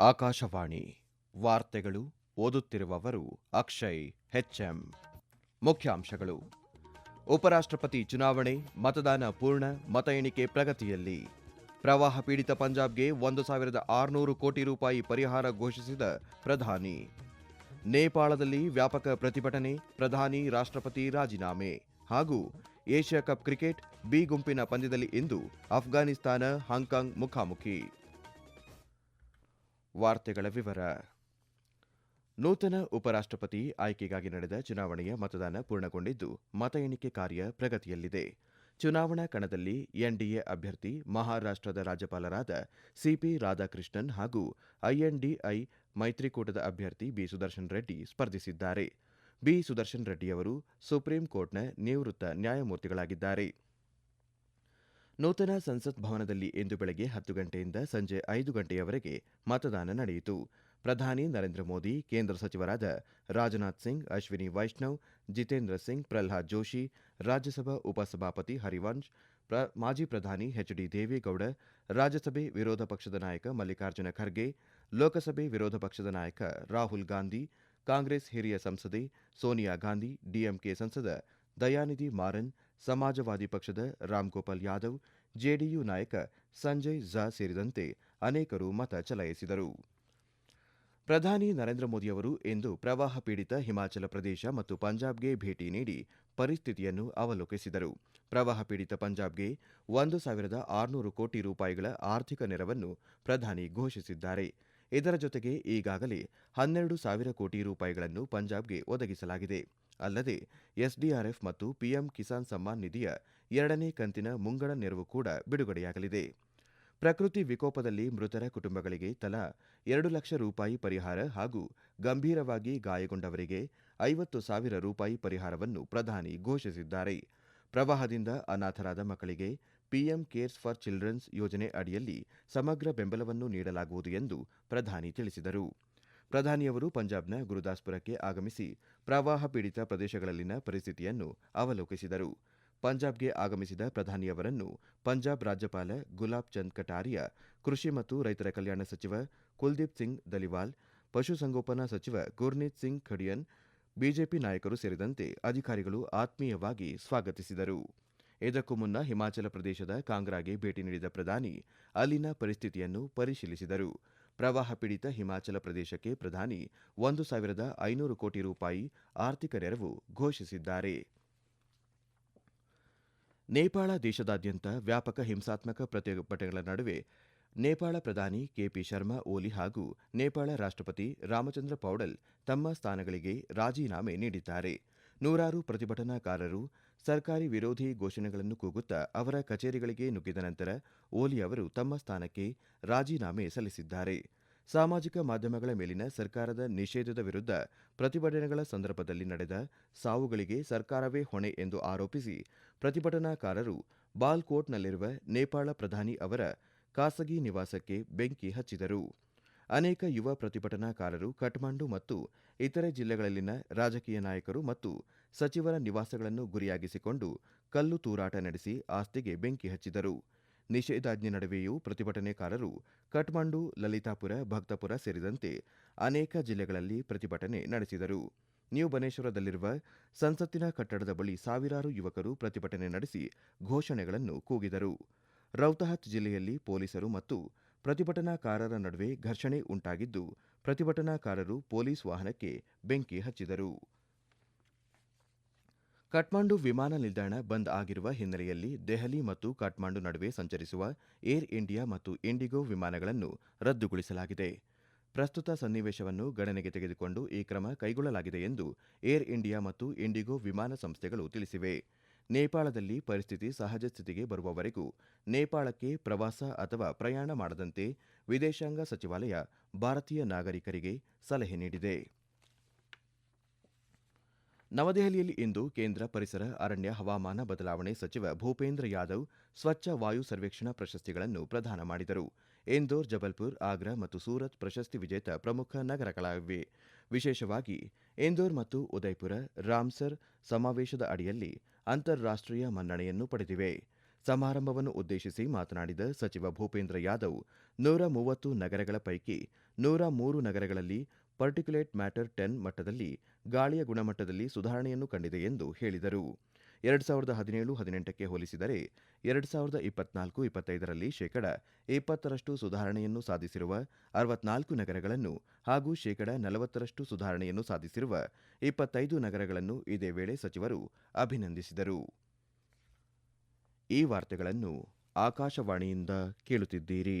ಆಕಾಶವಾಣಿ ವಾರ್ತೆಗಳು ಓದುತ್ತಿರುವವರು ಅಕ್ಷಯ್ ಹೆಚ್ಎಂ ಮುಖ್ಯಾಂಶಗಳು. ಉಪರಾಷ್ಟ್ರಪತಿ ಚುನಾವಣೆ, ಮತದಾನ ಪೂರ್ಣ, ಮತ ಎಣಿಕೆ ಪ್ರಗತಿಯಲ್ಲಿ. ಪ್ರವಾಹ ಪೀಡಿತ ಪಂಜಾಬ್ಗೆ ಒಂದು ಸಾವಿರದ ಆರುನೂರು ಕೋಟಿ ರೂಪಾಯಿ ಪರಿಹಾರ ಘೋಷಿಸಿದ ಪ್ರಧಾನಿ. ನೇಪಾಳದಲ್ಲಿ ವ್ಯಾಪಕ ಪ್ರತಿಭಟನೆ, ಪ್ರಧಾನಿ ರಾಷ್ಟ್ರಪತಿ ರಾಜೀನಾಮೆ ಹಾಗೂ ಏಷ್ಯಾ ಕಪ್ ಕ್ರಿಕೆಟ್ ಬಿ ಗುಂಪಿನ ಪಂದ್ಯದಲ್ಲಿ ಇಂದು ಅಫ್ಘಾನಿಸ್ತಾನ ಹಾಂಕಾಂಗ್ ಮುಖಾಮುಖಿ. ವಾರ್ತೆಗಳ ವಿವರ. ನೂತನ ಉಪರಾಷ್ಟ್ರಪತಿ ಆಯ್ಕೆಗಾಗಿ ನಡೆದ ಚುನಾವಣೆಯ ಮತದಾನ ಪೂರ್ಣಗೊಂಡಿದ್ದು, ಮತ ಎಣಿಕೆ ಕಾರ್ಯ ಪ್ರಗತಿಯಲ್ಲಿದೆ. ಚುನಾವಣಾ ಕಣದಲ್ಲಿ ಎನ್ಡಿಎ ಅಭ್ಯರ್ಥಿ, ಮಹಾರಾಷ್ಟ್ರದ ರಾಜ್ಯಪಾಲರಾದ ಸಿಪಿ ರಾಧಾಕೃಷ್ಣನ್ ಹಾಗೂ ಐಎನ್ಡಿಐ ಮೈತ್ರಿಕೂಟದ ಅಭ್ಯರ್ಥಿ ಬಿ ಸುದರ್ಶನ್ ರೆಡ್ಡಿ ಸ್ಪರ್ಧಿಸಿದ್ದಾರೆ. ಬಿ ಸುದರ್ಶನ್ ರೆಡ್ಡಿಯವರು ಸುಪ್ರೀಂ ಕೋರ್ಟ್ನ ನಿವೃತ್ತ ನ್ಯಾಯಮೂರ್ತಿಗಳಾಗಿದ್ದಾರೆ. ನೂತನ ಸಂಸತ್ ಭವನದಲ್ಲಿ ಇಂದು ಬೆಳಗ್ಗೆ ಹತ್ತು ಗಂಟೆಯಿಂದ ಸಂಜೆ ಐದು ಗಂಟೆಯವರೆಗೆ ಮತದಾನ ನಡೆಯಿತು. ಪ್ರಧಾನಿ ನರೇಂದ್ರ ಮೋದಿ, ಕೇಂದ್ರ ಸಚಿವರಾದ ರಾಜನಾಥ್ ಸಿಂಗ್, ಅಶ್ವಿನಿ ವೈಷ್ಣವ್, ಜಿತೇಂದ್ರ ಸಿಂಗ್, ಪ್ರಹ್ಲಾದ್ ಜೋಶಿ, ರಾಜ್ಯಸಭಾ ಉಪಸಭಾಪತಿ ಹರಿವಂಶ್ ಮಾಜಿ ಪ್ರಧಾನಿ ಎಚ್ ದೇವೇಗೌಡ, ರಾಜ್ಯಸಭೆ ವಿರೋಧ ಪಕ್ಷದ ನಾಯಕ ಮಲ್ಲಿಕಾರ್ಜುನ ಖರ್ಗೆ, ಲೋಕಸಭೆ ವಿರೋಧ ಪಕ್ಷದ ನಾಯಕ ರಾಹುಲ್ ಗಾಂಧಿ, ಕಾಂಗ್ರೆಸ್ ಹಿರಿಯ ಸಂಸದೆ ಸೋನಿಯಾ ಗಾಂಧಿ ಡಿಎಂಕೆ ಸಂಸದ ದಯಾನಿಧಿ ಮಾರನ್ ಸಮಾಜವಾದಿ ಪಕ್ಷದ ರಾಮ್ಗೋಪಾಲ್ ಯಾದವ್, ಜೆಡಿಯು ನಾಯಕ ಸಂಜಯ್ ಝಾ ಸೇರಿದಂತೆ ಅನೇಕರು ಮತ ಚಲಾಯಿಸಿದರು. ಪ್ರಧಾನಿ ನರೇಂದ್ರ ಮೋದಿಯವರು ಇಂದು ಪ್ರವಾಹ ಪೀಡಿತ ಹಿಮಾಚಲ ಪ್ರದೇಶ ಮತ್ತು ಪಂಜಾಬ್ಗೆ ಭೇಟಿ ನೀಡಿ ಪರಿಸ್ಥಿತಿಯನ್ನು ಅವಲೋಕಿಸಿದರು. ಪ್ರವಾಹ ಪೀಡಿತ ಪಂಜಾಬ್ಗೆ ಒಂದು ಸಾವಿರದ ಆರುನೂರು ಕೋಟಿ ರೂಪಾಯಿಗಳ ಆರ್ಥಿಕ ನೆರವನ್ನು ಪ್ರಧಾನಿ ಘೋಷಿಸಿದ್ದಾರೆ. ಇದರ ಜೊತೆಗೆ ಈಗಾಗಲೇ ಹನ್ನೆರಡು ಸಾವಿರ ಕೋಟಿ ರೂಪಾಯಿಗಳನ್ನು ಪಂಜಾಬ್ಗೆ ಒದಗಿಸಲಾಗಿದೆ. ಅಲ್ಲದೆ ಎಸ್ಡಿಆರ್ಎಫ್ ಮತ್ತು ಪಿಎಂ ಕಿಸಾನ್ ಸಮ್ಮಾನ್ ನಿಧಿಯ ಎರಡನೇ ಕಂತಿನ ಮುಂಗಡ ನೆರವು ಕೂಡ ಬಿಡುಗಡೆಯಾಗಲಿದೆ. ಪ್ರಕೃತಿ ವಿಕೋಪದಲ್ಲಿ ಮೃತರ ಕುಟುಂಬಗಳಿಗೆ ತಲಾ ಎರಡು ಲಕ್ಷ ರೂಪಾಯಿ ಪರಿಹಾರ ಹಾಗೂ ಗಂಭೀರವಾಗಿ ಗಾಯಗೊಂಡವರಿಗೆ ಐವತ್ತು ಸಾವಿರ ರೂಪಾಯಿ ಪರಿಹಾರವನ್ನು ಪ್ರಧಾನಿ ಘೋಷಿಸಿದ್ದಾರೆ. ಪ್ರವಾಹದಿಂದ ಅನಾಥರಾದ ಮಕ್ಕಳಿಗೆ ಪಿಎಂ ಕೇರ್ಸ್ ಫಾರ್ ಚಿಲ್ಡ್ರನ್ಸ್ ಯೋಜನೆ ಅಡಿಯಲ್ಲಿ ಸಮಗ್ರ ಬೆಂಬಲವನ್ನು ನೀಡಲಾಗುವುದು ಎಂದು ಪ್ರಧಾನಿ ತಿಳಿಸಿದರು. ಪ್ರಧಾನಿಯವರು ಪಂಜಾಬ್ನ ಗುರುದಾಸ್ಪುರಕ್ಕೆ ಆಗಮಿಸಿ ಪ್ರವಾಹ ಪೀಡಿತ ಪ್ರದೇಶಗಳಲ್ಲಿನ ಪರಿಸ್ಥಿತಿಯನ್ನು ಅವಲೋಕಿಸಿದರು. ಪಂಜಾಬ್ಗೆ ಆಗಮಿಸಿದ ಪ್ರಧಾನಿಯವರನ್ನು ಪಂಜಾಬ್ ರಾಜ್ಯಪಾಲ ಗುಲಾಬ್ ಚಂದ್ ಕಟಾರಿಯಾ ಕೃಷಿ ಮತ್ತು ರೈತರ ಕಲ್ಯಾಣ ಸಚಿವ ಕುಲ್ದೀಪ್ ಸಿಂಗ್ ದಲಿವಾಲ್ ಪಶುಸಂಗೋಪನಾ ಸಚಿವ ಗುರ್ನೀತ್ ಸಿಂಗ್ ಖಡಿಯನ್, ಬಿಜೆಪಿ ನಾಯಕರು ಸೇರಿದಂತೆ ಅಧಿಕಾರಿಗಳು ಆತ್ಮೀಯವಾಗಿ ಸ್ವಾಗತಿಸಿದರು. ಇದಕ್ಕೂ ಮುನ್ನ ಹಿಮಾಚಲ ಪ್ರದೇಶದ ಕಾಂಗ್ರಾಗೆ ಭೇಟಿ ನೀಡಿದ ಪ್ರಧಾನಿ ಅಲ್ಲಿನ ಪರಿಸ್ಥಿತಿಯನ್ನು ಪರಿಶೀಲಿಸಿದರು. ಪ್ರವಾಹ ಪೀಡಿತ ಹಿಮಾಚಲ ಪ್ರದೇಶಕ್ಕೆ ಪ್ರಧಾನಿ ಒಂದು ಸಾವಿರದ ಐನೂರು ಕೋಟಿ ರೂಪಾಯಿ ಆರ್ಥಿಕ ನೆರವು ಘೋಷಿಸಿದ್ದಾರೆ. ನೇಪಾಳ ದೇಶದಾದ್ಯಂತ ವ್ಯಾಪಕ ಹಿಂಸಾತ್ಮಕ ಪ್ರತಿಭಟನೆಗಳ ನಡುವೆ ನೇಪಾಳ ಪ್ರಧಾನಿ ಕೆಪಿ ಶರ್ಮಾ, ಓಲಿ ಹಾಗೂ ನೇಪಾಳ ರಾಷ್ಟ್ರಪತಿ ರಾಮಚಂದ್ರ ಪೌಡಲ್ ತಮ್ಮ ಸ್ಥಾನಗಳಿಗೆ ರಾಜೀನಾಮೆ ನೀಡಿದ್ದಾರೆ. ನೂರಾರು ಪ್ರತಿಭಟನಾಕಾರರು ಸರ್ಕಾರಿ ವಿರೋಧಿ ಘೋಷಣೆಗಳನ್ನು ಕೂಗುತ್ತಾ ಅವರ ಕಚೇರಿಗಳಿಗೆ ನುಗ್ಗಿದ ನಂತರ ಓಲಿ ಅವರು ತಮ್ಮ ಸ್ಥಾನಕ್ಕೆ ರಾಜೀನಾಮೆ ಸಲ್ಲಿಸಿದ್ದಾರೆ. ಸಾಮಾಜಿಕ ಮಾಧ್ಯಮಗಳ ಮೇಲಿನ ಸರ್ಕಾರದ ನಿಷೇಧದ ವಿರುದ್ಧ ಪ್ರತಿಭಟನೆಗಳ ಸಂದರ್ಭದಲ್ಲಿ ನಡೆದ ಸಾವುಗಳಿಗೆ ಸರ್ಕಾರವೇ ಹೊಣೆ ಎಂದು ಆರೋಪಿಸಿ ಪ್ರತಿಭಟನಾಕಾರರು ಬಾಲ್ಕೋಟ್ನಲ್ಲಿರುವ ನೇಪಾಳ ಪ್ರಧಾನಿ ಅವರ ಖಾಸಗಿ ನಿವಾಸಕ್ಕೆ ಬೆಂಕಿ ಹಚ್ಚಿದರು. ಅನೇಕ ಯುವ ಪ್ರತಿಭಟನಾಕಾರರು ಕಠ್ಮಂಡು ಮತ್ತು ಇತರೆ ಜಿಲ್ಲೆಗಳಲ್ಲಿನ ರಾಜಕೀಯ ನಾಯಕರು ಮತ್ತು ಸಚಿವರ ನಿವಾಸಗಳನ್ನು ಗುರಿಯಾಗಿಸಿಕೊಂಡು ಕಲ್ಲು ತೂರಾಟ ನಡೆಸಿ ಆಸ್ತಿಗೆ ಬೆಂಕಿ ಹಚ್ಚಿದರು. ನಿಷೇಧಾಜ್ಞೆ ನಡುವೆಯೂ ಪ್ರತಿಭಟನೆಕಾರರು ಕಠ್ಮಂಡು, ಲಲಿತಾಪುರ, ಭಕ್ತಪುರ ಸೇರಿದಂತೆ ಅನೇಕ ಜಿಲ್ಲೆಗಳಲ್ಲಿ ಪ್ರತಿಭಟನೆ ನಡೆಸಿದರು. ನ್ಯೂ ಬನೇಶ್ವರದಲ್ಲಿರುವ ಸಂಸತ್ತಿನ ಕಟ್ಟಡದ ಬಳಿ ಸಾವಿರಾರು ಯುವಕರು ಪ್ರತಿಭಟನೆ ನಡೆಸಿ ಘೋಷಣೆಗಳನ್ನು ಕೂಗಿದರು. ರೌತಹತ್ ಜಿಲ್ಲೆಯಲ್ಲಿ ಪೊಲೀಸರು ಮತ್ತು ಪ್ರತಿಭಟನಾಕಾರರ ನಡುವೆ ಘರ್ಷಣೆ ಉಂಟಾಗಿದ್ದು, ಪ್ರತಿಭಟನಾಕಾರರು ಪೊಲೀಸ್ ವಾಹನಕ್ಕೆ ಬೆಂಕಿ ಹಚ್ಚಿದರು. ಕಠ್ಮಂಡು ವಿಮಾನ ನಿಲ್ದಾಣ ಬಂದ್ ಆಗಿರುವ ಹಿನ್ನೆಲೆಯಲ್ಲಿ ದೆಹಲಿ ಮತ್ತು ಕಠ್ಮಂಡು ನಡುವೆ ಸಂಚರಿಸುವ ಏರ್ ಇಂಡಿಯಾ ಮತ್ತು ಇಂಡಿಗೋ ವಿಮಾನಗಳನ್ನು ರದ್ದುಗೊಳಿಸಲಾಗಿದೆ. ಪ್ರಸ್ತುತ ಸನ್ನಿವೇಶವನ್ನು ಗಣನೆಗೆ ತೆಗೆದುಕೊಂಡು ಈ ಕ್ರಮ ಕೈಗೊಳ್ಳಲಾಗಿದೆ ಎಂದು ಏರ್ ಇಂಡಿಯಾ ಮತ್ತು ಇಂಡಿಗೋ ವಿಮಾನ ಸಂಸ್ಥೆಗಳು ತಿಳಿಸಿವೆ. ನೇಪಾಳದಲ್ಲಿ ಪರಿಸ್ಥಿತಿ ಸಹಜ ಸ್ಥಿತಿಗೆ ಬರುವವರೆಗೂ ನೇಪಾಳಕ್ಕೆ ಪ್ರವಾಸ ಅಥವಾ ಪ್ರಯಾಣ ಮಾಡದಂತೆ ವಿದೇಶಾಂಗ ಸಚಿವಾಲಯ ಭಾರತೀಯ ನಾಗರಿಕರಿಗೆ ಸಲಹೆ ನೀಡಿದೆ. ನವದೆಹಲಿಯಲ್ಲಿ ಇಂದು ಕೇಂದ್ರ ಪರಿಸರ, ಅರಣ್ಯ, ಹವಾಮಾನ ಬದಲಾವಣೆ ಸಚಿವ ಭೂಪೇಂದ್ರ ಯಾದವ್ ಸ್ವಚ್ಛ ವಾಯು ಸರ್ವೇಕ್ಷಣಾ ಪ್ರಶಸ್ತಿಗಳನ್ನು ಪ್ರದಾನ ಮಾಡಿದರು. ಇಂದೋರ್, ಜಬಲ್ಪುರ್, ಆಗ್ರಾ ಮತ್ತು ಸೂರತ್ ಪ್ರಶಸ್ತಿ ವಿಜೇತ ಪ್ರಮುಖ ನಗರಗಳಾಗಿವೆ. ವಿಶೇಷವಾಗಿ ಇಂದೋರ್ ಮತ್ತು ಉದಯ್ಪುರ, ರಾಮ್ಸರ್ ಸಮಾವೇಶದ ಅಡಿಯಲ್ಲಿ ಅಂತಾರಾಷ್ಟ್ರೀಯ ಮನ್ನಣೆಯನ್ನು ಪಡೆದಿವೆ. ಸಮಾರಂಭವನ್ನು ಉದ್ದೇಶಿಸಿ ಮಾತನಾಡಿದ ಸಚಿವ ಭೂಪೇಂದ್ರ ಯಾದವ್, ನೂರ ಮೂವತ್ತು ನಗರಗಳ ಪೈಕಿ ನೂರ ಮೂರು ನಗರಗಳಲ್ಲಿ ಪರ್ಟಿಕ್ಯುಲೇಟ್ ಮ್ಯಾಟರ್ ಟೆನ್ ಮಟ್ಟದಲ್ಲಿ ಗಾಳಿಯ ಗುಣಮಟ್ಟದಲ್ಲಿ ಸುಧಾರಣೆಯನ್ನು ಕಂಡಿದೆ ಎಂದು ಹೇಳಿದರು. ಎರಡು ಸಾವಿರದ ಹದಿನೇಳು ಹದಿನೆಂಟಕ್ಕೆ ಹೋಲಿಸಿದರೆ ಎರಡು ಸಾವಿರದ ಇಪ್ಪತ್ನಾಲ್ಕು ಇಪ್ಪತ್ತೈದರಲ್ಲಿ ಶೇಕಡ ಇಪ್ಪತ್ತರಷ್ಟು ಸುಧಾರಣೆಯನ್ನು ಸಾಧಿಸಿರುವ ಅರವತ್ನಾಲ್ಕು ನಗರಗಳನ್ನು ಹಾಗೂ ಶೇಕಡ ನಲವತ್ತರಷ್ಟು ಸುಧಾರಣೆಯನ್ನು ಸಾಧಿಸಿರುವ ಇಪ್ಪತ್ತೈದು ನಗರಗಳನ್ನು ಇದೇ ವೇಳೆ ಸಚಿವರು ಅಭಿನಂದಿಸಿದರು. ಈ ವಾರ್ತೆಗಳನ್ನು ಆಕಾಶವಾಣಿಯಿಂದ ಕೇಳುತ್ತಿದ್ದೀರಿ.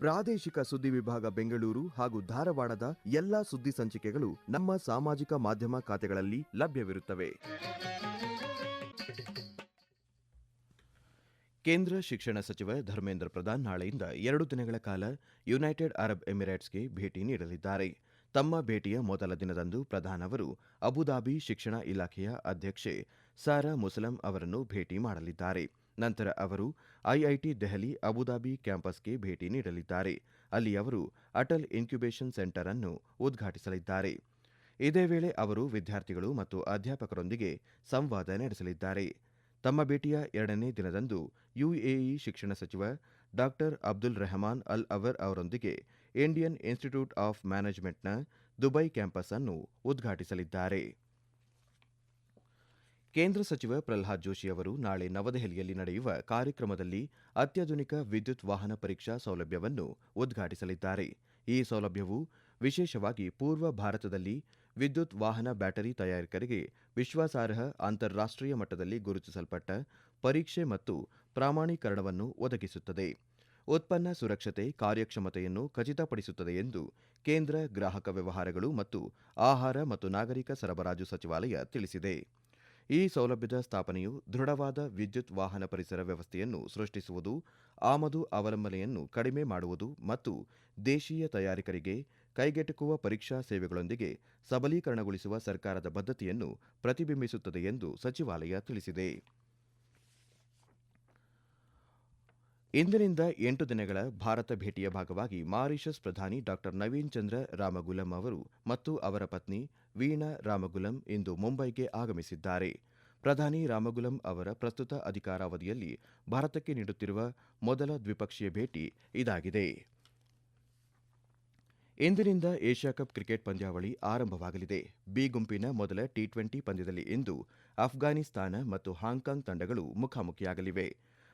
ಪ್ರಾದೇಶಿಕ ಸುದ್ದಿ ವಿಭಾಗ ಬೆಂಗಳೂರು ಹಾಗೂ ಧಾರವಾಡದ ಎಲ್ಲಾ ಸುದ್ದಿ ಸಂಚಿಕೆಗಳು ನಮ್ಮ ಸಾಮಾಜಿಕ ಮಾಧ್ಯಮ ಖಾತೆಗಳಲ್ಲಿ ಲಭ್ಯವಿರುತ್ತವೆ. ಕೇಂದ್ರ ಶಿಕ್ಷಣ ಸಚಿವ ಧರ್ಮೇಂದ್ರ ಪ್ರಧಾನ್ ನಾಳೆಯಿಂದ ಎರಡು ದಿನಗಳ ಕಾಲ ಯುನೈಟೆಡ್ ಅರಬ್ ಎಮಿರೇಟ್ಸ್ಗೆ ಭೇಟಿ ನೀಡಲಿದ್ದಾರೆ. ತಮ್ಮ ಭೇಟಿಯ ಮೊದಲ ದಿನದಂದು ಪ್ರಧಾನ್ ಅವರು ಅಬುದಾಬಿ ಶಿಕ್ಷಣ ಇಲಾಖೆಯ ಅಧ್ಯಕ್ಷೆ ಸಾರಾ ಮುಸಲಂ ಅವರನ್ನು ಭೇಟಿ ಮಾಡಲಿದ್ದಾರೆ. ನಂತರ ಅವರು ಐಐಟಿ ದೆಹಲಿ, ಅಬುದಾಬಿ ಕ್ಯಾಂಪಸ್ಗೆ ಭೇಟಿ ನೀಡಲಿದ್ದಾರೆ. ಅಲ್ಲಿ ಅವರು ಅಟಲ್ ಇನ್ಕ್ಯುಬೇಷನ್ ಸೆಂಟರ್ ಅನ್ನು ಉದ್ಘಾಟಿಸಲಿದ್ದಾರೆ. ಇದೇ ವೇಳೆ ಅವರು ವಿದ್ಯಾರ್ಥಿಗಳು ಮತ್ತು ಅಧ್ಯಾಪಕರೊಂದಿಗೆ ಸಂವಾದ ನಡೆಸಲಿದ್ದಾರೆ. ತಮ್ಮ ಭೇಟಿಯ ಎರಡನೇ ದಿನದಂದು ಯುಎಇ ಶಿಕ್ಷಣ ಸಚಿವ ಡಾ. ಅಬ್ದುಲ್ ರೆಹಮಾನ್ ಅಲ್ ಅವರ್ ಅವರೊಂದಿಗೆ ಇಂಡಿಯನ್ ಇನ್ಸ್ಟಿಟ್ಯೂಟ್ ಆಫ್ ಮ್ಯಾನೇಜ್ಮೆಂಟ್ನ ದುಬೈ ಕ್ಯಾಂಪಸ್ ಅನ್ನು ಉದ್ಘಾಟಿಸಲಿದ್ದಾರೆ. ಕೇಂದ್ರ ಸಚಿವ ಪ್ರಲ್ಹಾದ್ ಜೋಶಿ ಅವರು ನಾಳೆ ನವದೆಹಲಿಯಲ್ಲಿ ನಡೆಯುವ ಕಾರ್ಯಕ್ರಮದಲ್ಲಿ ಅತ್ಯಾಧುನಿಕ ವಿದ್ಯುತ್ ವಾಹನ ಪರೀಕ್ಷಾ ಸೌಲಭ್ಯವನ್ನು ಉದ್ಘಾಟಿಸಲಿದ್ದಾರೆ. ಈ ಸೌಲಭ್ಯವು ವಿಶೇಷವಾಗಿ ಪೂರ್ವ ಭಾರತದಲ್ಲಿ ವಿದ್ಯುತ್ ವಾಹನ ಬ್ಯಾಟರಿ ತಯಾರಕರಿಗೆ ವಿಶ್ವಾಸಾರ್ಹ ಅಂತಾರಾಷ್ಟ್ರೀಯ ಮಟ್ಟದಲ್ಲಿ ಗುರುತಿಸಲ್ಪಟ್ಟ ಪರೀಕ್ಷೆ ಮತ್ತು ಪ್ರಾಮಾಣೀಕರಣವನ್ನು ಒದಗಿಸುತ್ತದೆ. ಉತ್ಪನ್ನ ಸುರಕ್ಷತೆ, ಕಾರ್ಯಕ್ಷಮತೆಯನ್ನು ಖಚಿತಪಡಿಸುತ್ತದೆ ಎಂದು ಕೇಂದ್ರ ಗ್ರಾಹಕ ವ್ಯವಹಾರಗಳು ಮತ್ತು ಆಹಾರ ಮತ್ತು ನಾಗರಿಕ ಸರಬರಾಜು ಸಚಿವಾಲಯ ತಿಳಿಸಿದೆ. ಈ ಸೌಲಭ್ಯದ ಸ್ಥಾಪನೆಯು ದೃಢವಾದ ವಿದ್ಯುತ್ ವಾಹನ ಪರಿಸರ ವ್ಯವಸ್ಥೆಯನ್ನು ಸೃಷ್ಟಿಸುವುದು, ಆಮದು ಅವಲಂಬನೆಯನ್ನು ಕಡಿಮೆ ಮಾಡುವುದು ಮತ್ತು ದೇಶೀಯ ತಯಾರಿಕರಿಗೆ ಕೈಗೆಟುಕುವ ಪರೀಕ್ಷಾ ಸೇವೆಗಳೊಂದಿಗೆ ಸಬಲೀಕರಣಗೊಳಿಸುವ ಸರ್ಕಾರದ ಬದ್ಧತೆಯನ್ನು ಪ್ರತಿಬಿಂಬಿಸುತ್ತದೆ ಎಂದು ಸಚಿವಾಲಯ ತಿಳಿಸಿದೆ. ಇಂದಿನಿಂದ ಎಂಟು ದಿನಗಳ ಭಾರತ ಭೇಟಿಯ ಭಾಗವಾಗಿ ಮಾರಿಷಸ್ ಪ್ರಧಾನಿ ಡಾ ನವೀನ್ ಚಂದ್ರ ರಾಮಗುಲಂ ಅವರು ಮತ್ತು ಅವರ ಪತ್ನಿ ವೀಣಾ ರಾಮಗುಲಂ ಇಂದು ಮುಂಬೈಗೆ ಆಗಮಿಸಿದ್ದಾರೆ. ಪ್ರಧಾನಿ ರಾಮಗುಲಂ ಅವರ ಪ್ರಸ್ತುತ ಅಧಿಕಾರಾವಧಿಯಲ್ಲಿ ಭಾರತಕ್ಕೆ ನೀಡುತ್ತಿರುವ ಮೊದಲ ದ್ವಿಪಕ್ಷೀಯ ಭೇಟಿ ಇದಾಗಿದೆ. ಇಂದಿನಿಂದ ಏಷ್ಯಾ ಕಪ್ ಕ್ರಿಕೆಟ್ ಪಂದ್ಯಾವಳಿ ಆರಂಭವಾಗಲಿದೆ. ಬಿ ಗುಂಪಿನ ಮೊದಲ ಟಿ ಟ್ವೆಂಟಿ ಪಂದ್ಯದಲ್ಲಿ ಇಂದು ಅಫ್ಘಾನಿಸ್ತಾನ ಮತ್ತು ಹಾಂಕಾಂಗ್ ತಂಡಗಳು ಮುಖಾಮುಖಿಯಾಗಲಿವೆ.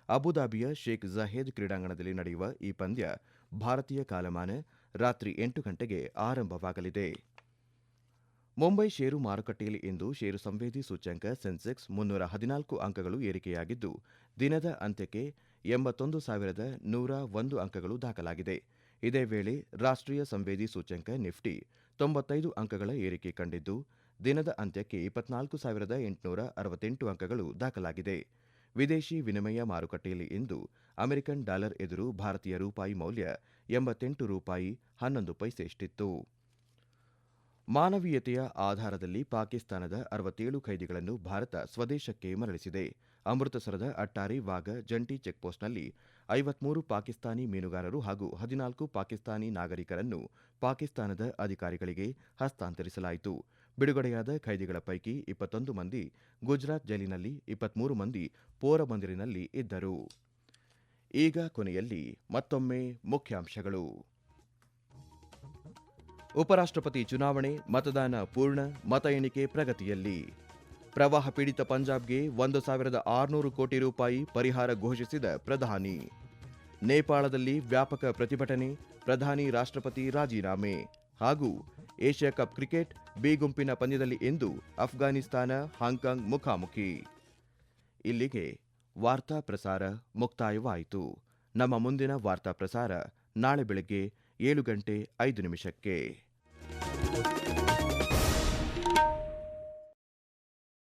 ಅಬುದಾಬಿಯ ಶೇಖ್ ಜಹೇದ್ ಕ್ರೀಡಾಂಗಣದಲ್ಲಿ ನಡೆಯುವ ಈ ಪಂದ್ಯ ಭಾರತೀಯ ಕಾಲಮಾನ ರಾತ್ರಿ ಎಂಟು ಗಂಟೆಗೆ ಆರಂಭವಾಗಲಿದೆ. ಮುಂಬೈ ಷೇರು ಮಾರುಕಟ್ಟೆಯಲ್ಲಿ ಇಂದು ಷೇರು ಸಂವೇದಿ ಸೂಚ್ಯಂಕ ಸೆನ್ಸೆಕ್ಸ್ ಮುನ್ನೂರ ಹದಿನಾಲ್ಕು ಅಂಕಗಳು ಏರಿಕೆಯಾಗಿದ್ದು, ದಿನದ ಅಂತ್ಯಕ್ಕೆ ಎಂಬತ್ತೊಂದು ಸಾವಿರದ ನೂರ ಒಂದು ಅಂಕಗಳು ದಾಖಲಾಗಿದೆ. ಇದೇ ವೇಳೆ ರಾಷ್ಟ್ರೀಯ ಸಂವೇದಿ ಸೂಚ್ಯಂಕ ನಿಫ್ಟಿ ತೊಂಬತ್ತೈದು ಅಂಕಗಳ ಏರಿಕೆ ಕಂಡಿದ್ದು, ದಿನದ ಅಂತ್ಯಕ್ಕೆ ಇಪ್ಪತ್ನಾಲ್ಕು ಸಾವಿರದ ಎಂಟುನೂರ ಅರವತ್ತೆಂಟು ಅಂಕಗಳು ದಾಖಲಾಗಿದೆ. ವಿದೇಶಿ ವಿನಿಮಯ ಮಾರುಕಟ್ಟೆಯಲ್ಲಿ ಇಂದು ಅಮೆರಿಕನ್ ಡಾಲರ್ ಎದುರು ಭಾರತೀಯ ರೂಪಾಯಿ ಮೌಲ್ಯ ಎಂಬತ್ತೆಂಟು ರೂಪಾಯಿ ಹನ್ನೊಂದು ಪೈಸೆಯಷ್ಟಿತ್ತು. ಮಾನವೀಯತೆಯ ಆಧಾರದಲ್ಲಿ ಪಾಕಿಸ್ತಾನದ ಅರವತ್ತೇಳು ಖೈದಿಗಳನ್ನು ಭಾರತ ಸ್ವದೇಶಕ್ಕೆ ಮರಳಿಸಿದೆ. ಅಮೃತಸರದ ಅಟ್ಟಾರಿ ವಾಘ ಜಂಟಿ ಚೆಕ್ಪೋಸ್ಟ್ನಲ್ಲಿ ಐವತ್ಮೂರು ಪಾಕಿಸ್ತಾನಿ ಮೀನುಗಾರರು ಹಾಗೂ ಹದಿನಾಲ್ಕು ಪಾಕಿಸ್ತಾನಿ ನಾಗರಿಕರನ್ನು ಪಾಕಿಸ್ತಾನದ ಅಧಿಕಾರಿಗಳಿಗೆ ಹಸ್ತಾಂತರಿಸಲಾಯಿತು. ಬಿಡುಗಡೆಯಾದ ಖೈದಿಗಳ ಪೈಕಿ ಇಪ್ಪತ್ತೊಂದು ಮಂದಿ ಗುಜರಾತ್ ಜೈಲಿನಲ್ಲಿ, ಇಪ್ಪತ್ಮೂರು ಮಂದಿ ಪೋರಬಂದರಿನಲ್ಲಿ ಇದ್ದರು. ಈಗ ಕೊನೆಯಲ್ಲಿ ಮತ್ತೊಮ್ಮೆ ಮುಖ್ಯಾಂಶಗಳು. ಉಪರಾಷ್ಟ್ರಪತಿ ಚುನಾವಣೆ, ಮತದಾನ ಪೂರ್ಣ, ಮತ ಎಣಿಕೆ ಪ್ರಗತಿಯಲ್ಲಿ. ಪ್ರವಾಹ ಪೀಡಿತ ಪಂಜಾಬ್ಗೆ ಒಂದು ಸಾವಿರದ ಆರುನೂರು ಕೋಟಿ ರೂಪಾಯಿ ಪರಿಹಾರ ಘೋಷಿಸಿದ ಪ್ರಧಾನಿ. ನೇಪಾಳದಲ್ಲಿ ವ್ಯಾಪಕ ಪ್ರತಿಭಟನೆ, ಪ್ರಧಾನಿ ರಾಷ್ಟ್ರಪತಿ ರಾಜೀನಾಮೆ ಹಾಗೂ ಏಷ್ಯಾ ಕಪ್ ಕ್ರಿಕೆಟ್ ಬಿ ಗುಂಪಿನ ಪಂದ್ಯದಲ್ಲಿ ಇಂದು ಅಫ್ಘಾನಿಸ್ತಾನ, ಹಾಂಕಾಂಗ್ ಮುಖಾಮುಖಿ. ಇಲ್ಲಿಗೆ ವಾರ್ತಾ ಪ್ರಸಾರ ಮುಕ್ತಾಯವಾಯಿತು. ನಮ್ಮ ಮುಂದಿನ ವಾರ್ತಾ ಪ್ರಸಾರ ನಾಳೆ ಬೆಳಗ್ಗೆ ಏಳು ಗಂಟೆ ಐದು ನಿಮಿಷಕ್ಕೆ.